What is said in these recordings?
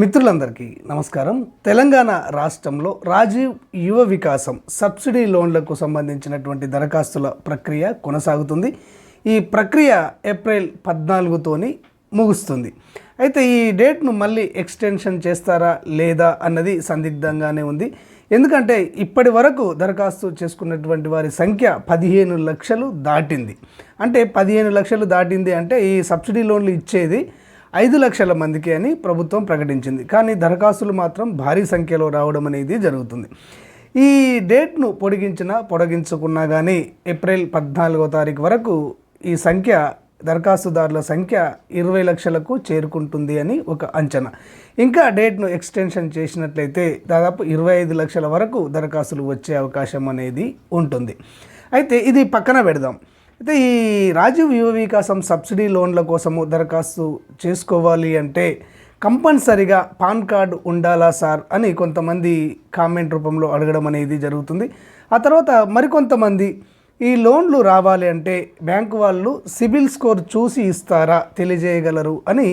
మిత్రులందరికీ నమస్కారం. తెలంగాణ రాష్ట్రంలో రాజీవ్ యువ వికాసం సబ్సిడీ లోన్లకు సంబంధించినటువంటి దరఖాస్తుల ప్రక్రియ కొనసాగుతుంది. ఈ ప్రక్రియ ఏప్రిల్ పద్నాలుగుతోని ముగుస్తుంది. అయితే ఈ డేట్ను మళ్ళీ ఎక్స్టెన్షన్ చేస్తారా లేదా అన్నది సందిగ్ధంగానే ఉంది. ఎందుకంటే ఇప్పటి వరకు దరఖాస్తు చేసుకున్నటువంటి వారి సంఖ్య పదిహేను లక్షలు దాటింది. అంటే పదిహేను లక్షలు దాటింది అంటే ఈ సబ్సిడీ లోన్లు ఇచ్చేది ఐదు లక్షల మందికి అని ప్రభుత్వం ప్రకటించింది. కానీ దరఖాస్తులు మాత్రం భారీ సంఖ్యలో రావడం అనేది జరుగుతుంది. ఈ డేట్ను పొడిగించినా పొడిగించుకున్నా కానీ ఏప్రిల్ పద్నాలుగో తారీఖు వరకు ఈ సంఖ్య దరఖాస్తుదారుల సంఖ్య ఇరవై లక్షలకు చేరుకుంటుంది అని ఒక అంచనా. ఇంకా డేట్ను ఎక్స్టెన్షన్ చేసినట్లయితే దాదాపు ఇరవై ఐదు లక్షల వరకు దరఖాస్తులు వచ్చే అవకాశం అనేది ఉంటుంది. అయితే ఇది పక్కన పెడదాం. అయితే ఈ రాజీవ్ యువ వికాసం సబ్సిడీ లోన్ల కోసము దరఖాస్తు చేసుకోవాలి అంటే కంపల్సరిగా పాన్ కార్డు ఉండాలా సార్ అని కొంతమంది కామెంట్ రూపంలో అడగడం అనేది జరుగుతుంది. ఆ తర్వాత మరికొంతమంది ఈ లోన్లు రావాలి అంటే బ్యాంకు వాళ్ళు సిబిల్ స్కోర్ చూసి ఇస్తారా తెలియజేయగలరు అని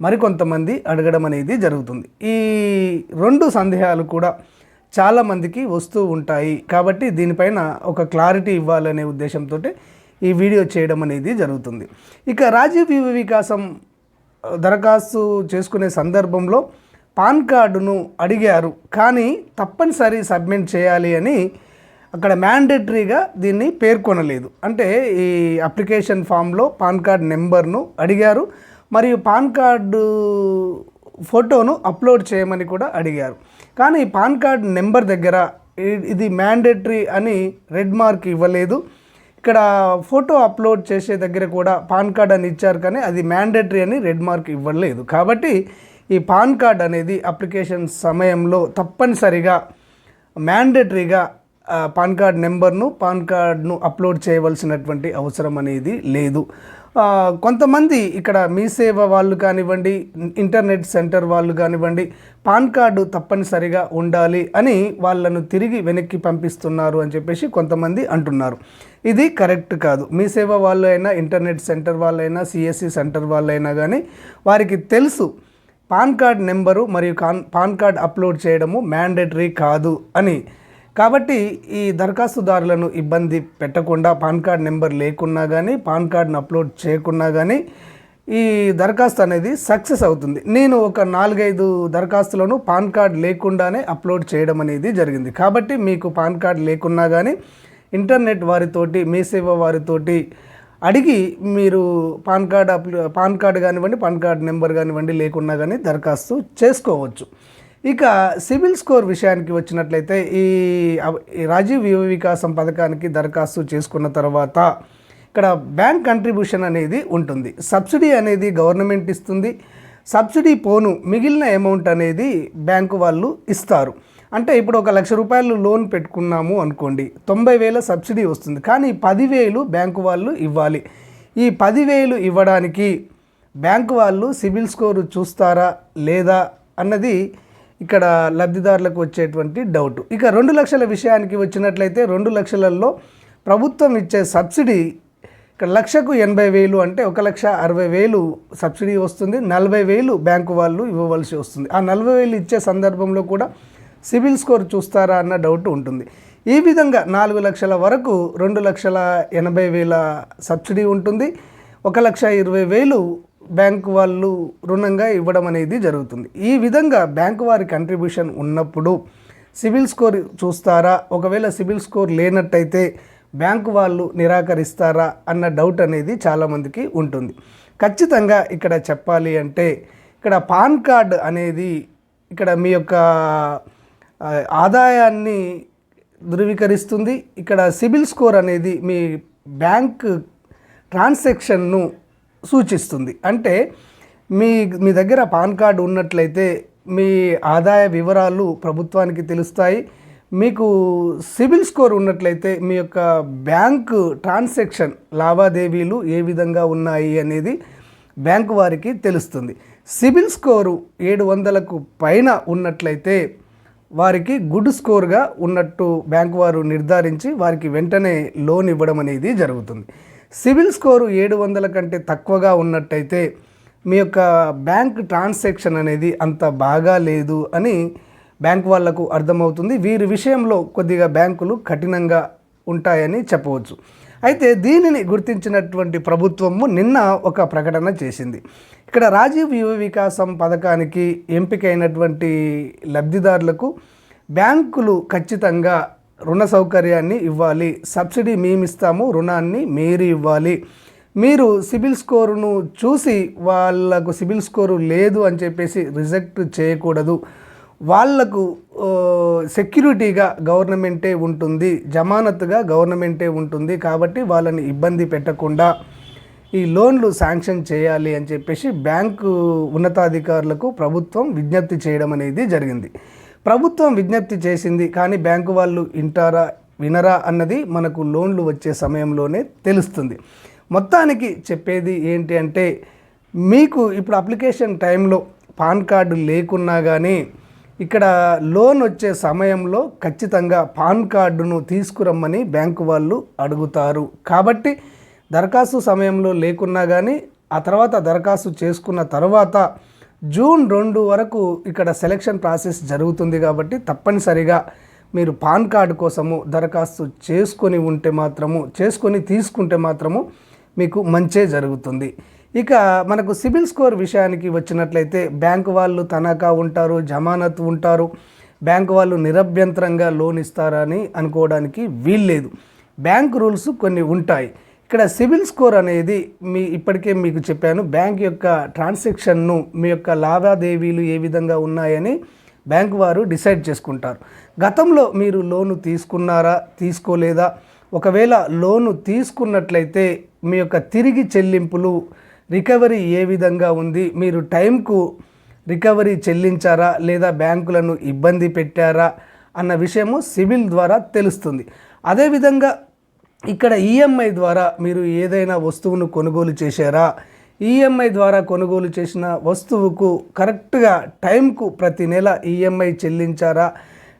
మరికొంతమంది అడగడం అనేది జరుగుతుంది. ఈ రెండు సందేహాలు కూడా చాలామందికి వస్తూ ఉంటాయి. కాబట్టి దీనిపైన ఒక క్లారిటీ ఇవ్వాలనే ఉద్దేశంతో ఈ వీడియో చేయడం అనేది జరుగుతుంది. ఇక రాజీవ్ యువ వికాసం దరఖాస్తు చేసుకునే సందర్భంలో పాన్ కార్డును అడిగారు. కానీ తప్పనిసరి సబ్మిట్ చేయాలి అని అక్కడ మ్యాండేటరీగా దీన్ని పేర్కొనలేదు. అంటే ఈ అప్లికేషన్ ఫామ్లో పాన్ కార్డ్ నెంబర్ను అడిగారు. మరియు పాన్ కార్డు ఫోటోను అప్లోడ్ చేయమని కూడా అడిగారు. కానీ పాన్ కార్డ్ నెంబర్ దగ్గర ఇది మ్యాండేటరీ అని రెడ్ మార్క్ ఇవ్వలేదు. ఇక్కడ ఫోటో అప్లోడ్ చేసే దగ్గర కూడా పాన్ కార్డ్ అని ఇచ్చారు కానీ అది మ్యాండేటరీ అని రెడ్ మార్క్ ఇవ్వలేదు. కాబట్టి ఈ పాన్ కార్డ్ అనేది అప్లికేషన్ సమయంలో తప్పనిసరిగా మ్యాండేటరీగా పాన్ కార్డ్ నెంబర్ను పాన్ కార్డ్ను అప్లోడ్ చేయవలసినటువంటి అవసరం అనేది లేదు. కొంతమంది ఇక్కడ మీ సేవ వాళ్ళు కానివ్వండి ఇంటర్నెట్ సెంటర్ వాళ్ళు కానివ్వండి పాన్ కార్డు తప్పనిసరిగా ఉండాలి అని వాళ్ళను తిరిగి వెనక్కి పంపిస్తున్నారు అని చెప్పేసి కొంతమంది అంటున్నారు. ఇది కరెక్ట్ కాదు. మీ సేవ వాళ్ళు అయినా ఇంటర్నెట్ సెంటర్ వాళ్ళైనా సిఎస్సి సెంటర్ వాళ్ళైనా కానీ వారికి తెలుసు పాన్ కార్డ్ నెంబరు మరియు కాన్ పాన్ కార్డ్ అప్లోడ్ చేయడము మ్యాండేటరీ కాదు అని కాబట్టి ఈ దరఖాస్తుదారులను ఇబ్బంది పెట్టకుండా పాన్ కార్డ్ నెంబర్ లేకున్నా కానీ పాన్ కార్డ్ని అప్లోడ్ చేయకున్నా కానీ ఈ దరఖాస్తు అనేది సక్సెస్ అవుతుంది. నేను ఒక నాలుగైదు దరఖాస్తులను పాన్ కార్డ్ లేకుండానే అప్లోడ్ చేయడం అనేది జరిగింది. కాబట్టి మీకు పాన్ కార్డ్ లేకున్నా కానీ ఇంటర్నెట్ వారితోటి మీ సేవ వారితోటి అడిగి మీరు PAN card up PAN card కానివ్వండి పాన్ కార్డ్ నెంబర్ కానివ్వండి లేకున్నా కానీ దరఖాస్తు చేసుకోవచ్చు. ఇక సివిల్ స్కోర్ విషయానికి వచ్చినట్లయితే ఈ రాజీవ్ యువ వికాసం పథకానికి దరఖాస్తు చేసుకున్న తర్వాత ఇక్కడ బ్యాంక్ కంట్రిబ్యూషన్ అనేది ఉంటుంది. సబ్సిడీ అనేది గవర్నమెంట్ ఇస్తుంది. సబ్సిడీ పోను మిగిలిన అమౌంట్ అనేది బ్యాంకు వాళ్ళు ఇస్తారు. అంటే ఇప్పుడు ఒక లక్ష రూపాయలు లోన్ పెట్టుకున్నాము అనుకోండి తొంభై వేల సబ్సిడీ వస్తుంది. కానీ పదివేలు బ్యాంకు వాళ్ళు ఇవ్వాలి. ఈ పదివేలు ఇవ్వడానికి బ్యాంకు వాళ్ళు సిబిల్ స్కోరు చూస్తారా లేదా అన్నది ఇక్కడ లబ్ధిదారులకు వచ్చేటువంటి డౌట్ ఇక రెండు లక్షల విషయానికి వచ్చినట్లయితే రెండు లక్షలలో ప్రభుత్వం ఇచ్చే సబ్సిడీ ఇక్కడ లక్షకు ఎనభై వేలు అంటే ఒక లక్ష అరవై వేలు సబ్సిడీ వస్తుంది. నలభై వేలు బ్యాంకు వాళ్ళు ఇవ్వవలసి వస్తుంది. ఆ నలభై వేలు ఇచ్చే సందర్భంలో కూడా సిబిల్ స్కోర్ చూస్తారా అన్న డౌట్ ఉంటుంది. ఈ విధంగా నాలుగు లక్షల వరకు రెండు లక్షల ఎనభై వేల సబ్సిడీ ఉంటుంది. ఒక లక్ష ఇరవై వేలు బ్యాంకు వాళ్ళు రుణంగా ఇవ్వడం అనేది జరుగుతుంది. ఈ విధంగా బ్యాంకు వారి కంట్రిబ్యూషన్ ఉన్నప్పుడు సిబిల్ స్కోర్ చూస్తారా? ఒకవేళ సిబిల్ స్కోర్ లేనట్టయితే బ్యాంకు వాళ్ళు నిరాకరిస్తారా అన్న డౌట్ అనేది చాలామందికి ఉంటుంది. ఖచ్చితంగా ఇక్కడ చెప్పాలి అంటే ఇక్కడ పాన్ కార్డ్ అనేది ఇక్కడ మీ యొక్క ఆదాయాన్ని ధృవీకరిస్తుంది. ఇక్కడ సిబిల్ స్కోర్ అనేది మీ బ్యాంక్ ట్రాన్సాక్షన్ను సూచిస్తుంది. అంటే మీ మీ దగ్గర పాన్ కార్డు ఉన్నట్లయితే మీ ఆదాయ వివరాలు ప్రభుత్వానికి తెలుస్తాయి. మీకు సిబిల్ స్కోర్ ఉన్నట్లయితే మీ యొక్క బ్యాంకు ట్రాన్సాక్షన్ లావాదేవీలు ఏ విధంగా ఉన్నాయి అనేది బ్యాంకు వారికి తెలుస్తుంది. సిబిల్ స్కోరు ఏడు వందలకు పైన ఉన్నట్లయితే వారికి గుడ్ స్కోర్గా ఉన్నట్టు బ్యాంకు వారు నిర్ధారించి వారికి వెంటనే లోన్ ఇవ్వడం అనేది జరుగుతుంది. సిబిల్ స్కోరు ఏడు వందల కంటే తక్కువగా ఉన్నట్టయితే మీ యొక్క బ్యాంక్ ట్రాన్సాక్షన్ అనేది అంత బాగా లేదు అని బ్యాంక్ వాళ్ళకు అర్థమవుతుంది. వీరి విషయంలో కొద్దిగా బ్యాంకులు కఠినంగా ఉంటాయని చెప్పవచ్చు. అయితే దీనిని గుర్తించినటువంటి ప్రభుత్వము నిన్న ఒక ప్రకటన చేసింది. ఇక్కడ రాజీవ్ యువ వికాసం పథకానికి ఎంపికైనటువంటి లబ్ధిదారులకు బ్యాంకులు ఖచ్చితంగా రుణ సౌకర్యాన్ని ఇవ్వాలి. సబ్సిడీ మేమిస్తాము రుణాన్ని మీరు ఇవ్వాలి. మీరు సిబిల్ స్కోరును చూసి వాళ్ళకు సిబిల్ స్కోరు లేదు అని చెప్పేసి రిజెక్ట్ చేయకూడదు. వాళ్ళకు సెక్యూరిటీగా గవర్నమెంటే ఉంటుంది జమానత్తుగా గవర్నమెంటే ఉంటుంది కాబట్టి వాళ్ళని ఇబ్బంది పెట్టకుండా ఈ లోన్లు శాంక్షన్ చేయాలి అని చెప్పేసి బ్యాంకు ఉన్నతాధికారులకు ప్రభుత్వం విజ్ఞప్తి చేయడం అనేది జరిగింది. ప్రభుత్వం విజ్ఞప్తి చేసింది కానీ బ్యాంకు వాళ్ళు వింటారా వినరా అన్నది మనకు లోన్లు వచ్చే సమయంలోనే తెలుస్తుంది. మొత్తానికి చెప్పేది ఏంటి అంటే మీకు ఇప్పుడు అప్లికేషన్ టైంలో పాన్ కార్డు లేకున్నా కానీ ఇక్కడ లోన్ వచ్చే సమయంలో ఖచ్చితంగా పాన్ కార్డును తీసుకురమ్మని బ్యాంకు వాళ్ళు అడుగుతారు. కాబట్టి దరఖాస్తు సమయంలో లేకున్నా కానీ ఆ తర్వాత దరఖాస్తు చేసుకున్న తర్వాత జూన్ రెండు వరకు ఇక్కడ సెలక్షన్ ప్రాసెస్ జరుగుతుంది కాబట్టి తప్పనిసరిగా మీరు పాన్ కార్డు కోసము దరఖాస్తు చేసుకొని ఉంటే మాత్రము చేసుకొని తీసుకుంటే మాత్రము మీకు మంచే జరుగుతుంది. ఇక మనకు సిబిల్ స్కోర్ విషయానికి వచ్చినట్లయితే బ్యాంకు వాళ్ళు తనఖా ఉంటారు జమానత్ ఉంటారు. బ్యాంకు వాళ్ళు నిరభ్యంతరంగా లోన్ ఇస్తారని అనుకోవడానికి వీల్లేదు. బ్యాంక్ రూల్స్ కొన్ని ఉంటాయి. ఇక్కడ సిబిల్ స్కోర్ అనేది మీ ఇప్పటికే మీకు చెప్పాను. బ్యాంక్ యొక్క ట్రాన్సాక్షన్ను మీ యొక్క లావాదేవీలు ఏ విధంగా ఉన్నాయని బ్యాంక్ వారు డిసైడ్ చేసుకుంటారు. గతంలో మీరు లోను తీసుకున్నారా తీసుకోలేదా? ఒకవేళ లోను తీసుకున్నట్లయితే మీ యొక్క తిరిగి చెల్లింపులు రికవరీ ఏ విధంగా ఉంది? మీరు టైంకు రికవరీ చెల్లించారా లేదా బ్యాంకులను ఇబ్బంది పెట్టారా అన్న విషయము సివిల్ ద్వారా తెలుస్తుంది. అదేవిధంగా ఇక్కడ ఈఎంఐ ద్వారా మీరు ఏదైనా వస్తువును కొనుగోలు చేశారా? ఈఎంఐ ద్వారా కొనుగోలు చేసిన వస్తువుకు కరెక్ట్గా టైంకు ప్రతి నెల ఈఎంఐ చెల్లించారా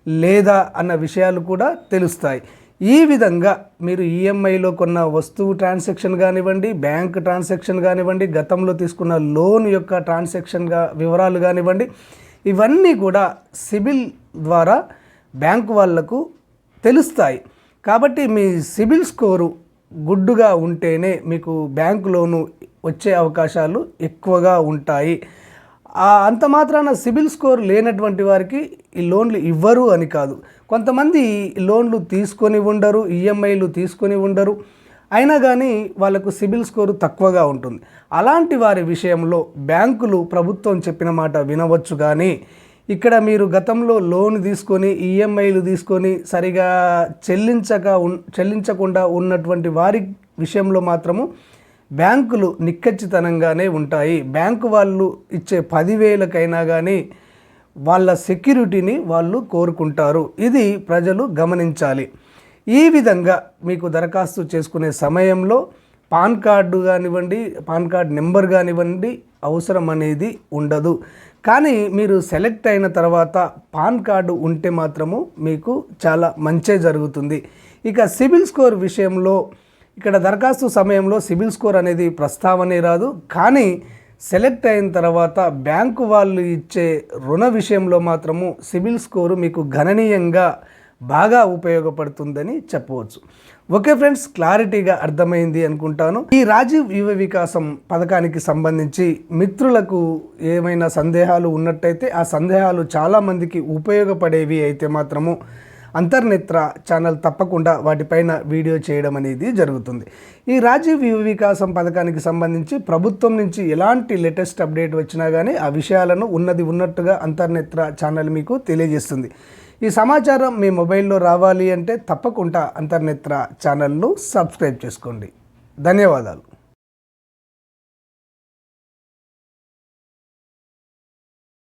లేదా అన్న విషయాలు కూడా తెలుస్తాయి. ఈ విధంగా మీరు ఈఎంఐలో కొన్న వస్తువు ట్రాన్సాక్షన్ కానివ్వండి బ్యాంక్ ట్రాన్సాక్షన్ కానివ్వండి గతంలో తీసుకున్న లోన్ యొక్క ట్రాన్సాక్షన్గా వివరాలు కానివ్వండి ఇవన్నీ కూడా సిబిల్ ద్వారా బ్యాంకు వాళ్ళకు తెలుస్తాయి. కాబట్టి మీ సిబిల్ స్కోరు గుడ్డుగా ఉంటేనే మీకు బ్యాంకు లోను వచ్చే అవకాశాలు ఎక్కువగా ఉంటాయి. అంత మాత్రాన సిబిల్ స్కోర్ లేనటువంటి వారికి ఈ లోన్లు ఇవ్వరు అని కాదు. కొంతమంది లోన్లు తీసుకొని ఉండరు ఈఎంఐలు తీసుకొని ఉండరు. అయినా కానీ వాళ్ళకు సిబిల్ స్కోరు తక్కువగా ఉంటుంది. అలాంటి వారి విషయంలో బ్యాంకులు ప్రభుత్వం చెప్పిన మాట వినవచ్చు కానీ ఇక్కడ మీరు గతంలో లోన్ తీసుకొని ఈఎంఐలు తీసుకొని సరిగా చెల్లించక చెల్లించకుండా ఉన్నటువంటి వారి విషయంలో మాత్రము బ్యాంకులు నిక్కచ్చితనంగానే ఉంటాయి. బ్యాంకు వాళ్ళు ఇచ్చే పదివేలకైనా కానీ వాళ్ళ సెక్యూరిటీని వాళ్ళు కోరుకుంటారు. ఇది ప్రజలు గమనించాలి. ఈ విధంగా మీకు దరఖాస్తు చేసుకునే సమయంలో పాన్ కార్డు కానివ్వండి పాన్ కార్డ్ నెంబర్ కానివ్వండి అవసరం అనేది ఉండదు. కానీ మీరు సెలెక్ట్ అయిన తర్వాత పాన్ కార్డు ఉంటే మాత్రము మీకు చాలా మంచే జరుగుతుంది. ఇక సిబిల్ స్కోర్ విషయంలో ఇక్కడ దరఖాస్తు సమయంలో సిబిల్ స్కోర్ అనేది ప్రస్తావనే రాదు. కానీ సెలెక్ట్ అయిన తర్వాత బ్యాంకు వాళ్ళు ఇచ్చే రుణ విషయంలో మాత్రము సిబిల్ స్కోరు మీకు గణనీయంగా బాగా ఉపయోగపడుతుందని చెప్పవచ్చు. ఓకే ఫ్రెండ్స్ క్లారిటీగా అర్థమైంది అనుకుంటాను. ఈ రాజీవ్ యువ వికాసం పథకానికి సంబంధించి మిత్రులకు ఏమైనా సందేహాలు ఉన్నట్టయితే ఆ సందేహాలు చాలామందికి ఉపయోగపడేవి అయితే మాత్రము అంతర్నేత్ర ఛానల్ తప్పకుండా వాటిపైన వీడియో చేయడం అనేది జరుగుతుంది. ఈ రాజీవ్ యువ వికాసం పథకానికి సంబంధించి ప్రభుత్వం నుంచి ఎలాంటి లేటెస్ట్ అప్డేట్ వచ్చినా కానీ ఆ విషయాలను ఉన్నది ఉన్నట్టుగా అంతర్నేత్ర ఛానల్ మీకు తెలియజేస్తుంది. ఈ సమాచారం మీ మొబైల్లో రావాలి అంటే తప్పకుండా అంతర్నేత్ర ఛానల్ను సబ్స్క్రైబ్ చేసుకోండి. ధన్యవాదాలు.